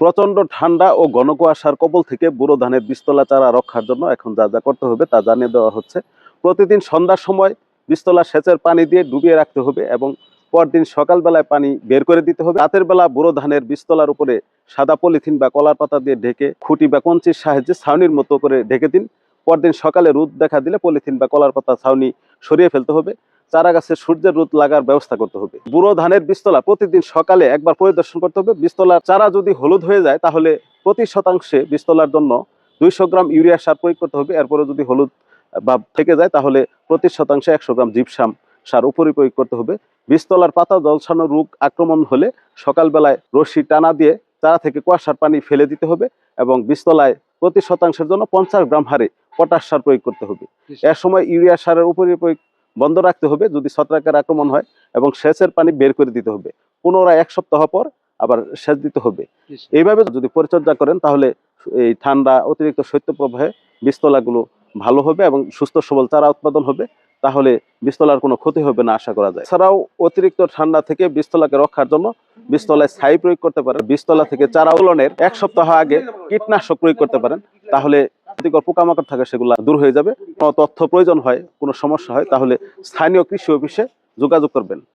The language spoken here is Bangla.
প্রচণ্ড ঠান্ডা ও ঘন কুয়াশার কবল থেকে বুড়ো ধানের বিস্তলা চারা রক্ষার জন্য এখন যা যা করতে হবে তা জানিয়ে দেওয়া হচ্ছে। প্রতিদিন সন্ধ্যার সময় বিস্তলা সেচের পানি দিয়ে ডুবিয়ে রাখতে হবে এবং পরদিন সকালবেলায় পানি বের করে দিতে হবে। রাতের বেলা বুড়ো ধানের বিস্তলার উপরে সাদা পলিথিন বা কলার পাতা দিয়ে ঢেকে খুঁটি বা কঞ্চির সাহায্যে ছাউনির মতো করে ঢেকে দিন। পরদিন সকালে রোদ দেখা দিলে পলিথিন বা কলার পাতা ছাউনি সরিয়ে ফেলতে হবে। চারা গাছে সূর্যের রোদ লাগার ব্যবস্থা করতে হবে। বুড়ো ধানের বীজতলা প্রতিদিন সকালে একবার পরিদর্শন করতে হবে। বীজতলার চারা যদি হলুদ হয়ে যায় তাহলে প্রতি শতাংশে বীজতলার জন্য দুইশো গ্রাম ইউরিয়া সার প্রয়োগ করতে হবে। এরপরে যদি হলুদ বা থেকে যায় তাহলে প্রতি শতাংশে একশো গ্রাম জিপসাম সার উপরে প্রয়োগ করতে হবে। বীজতলার পাতা জলসানো রোগ আক্রমণ হলে সকালবেলায় রশি টানা দিয়ে চারা থেকে কুয়াশার পানি ফেলে দিতে হবে এবং বীজতলায় প্রতি শতাংশের জন্য পঞ্চাশ গ্রাম হারে পটাশ সার প্রয়োগ করতে হবে। এর সময় ইউরিয়া সারের উপরে প্রয়োগ বন্ধ রাখতে হবে যদি ছত্রাকের আক্রমণ হয় এবং সেচের পানি বের করে দিতে হবে। পুনরায় এক সপ্তাহ পর আবার সেচ দিতে হবে। এইভাবে যদি পরিচর্যা করেন তাহলে এই ঠান্ডা অতিরিক্ত শৈত্যপ্রবাহে বীজতলাগুলো ভালো হবে এবং সুস্থ সবল চারা উৎপাদন হবে। তাহলে বীজতলার কোনো ক্ষতি হবে না আশা করা যায়। এছাড়াও অতিরিক্ত ঠান্ডা থেকে বীজতলাকে রক্ষার জন্য বীজতলায় ছাই প্রয়োগ করতে পারেন। বীজতলা থেকে চারা উলনের এক সপ্তাহ আগে কীটনাশক প্রয়োগ করতে পারেন। তাহলে ক্ষতিকর পোকামাকড় থাকে সেগুলো দূর হয়ে যাবে। কোনো তথ্য প্রয়োজন হয়, কোনো সমস্যা হয়, তাহলে স্থানীয় কৃষি অফিসে যোগাযোগ করবেন।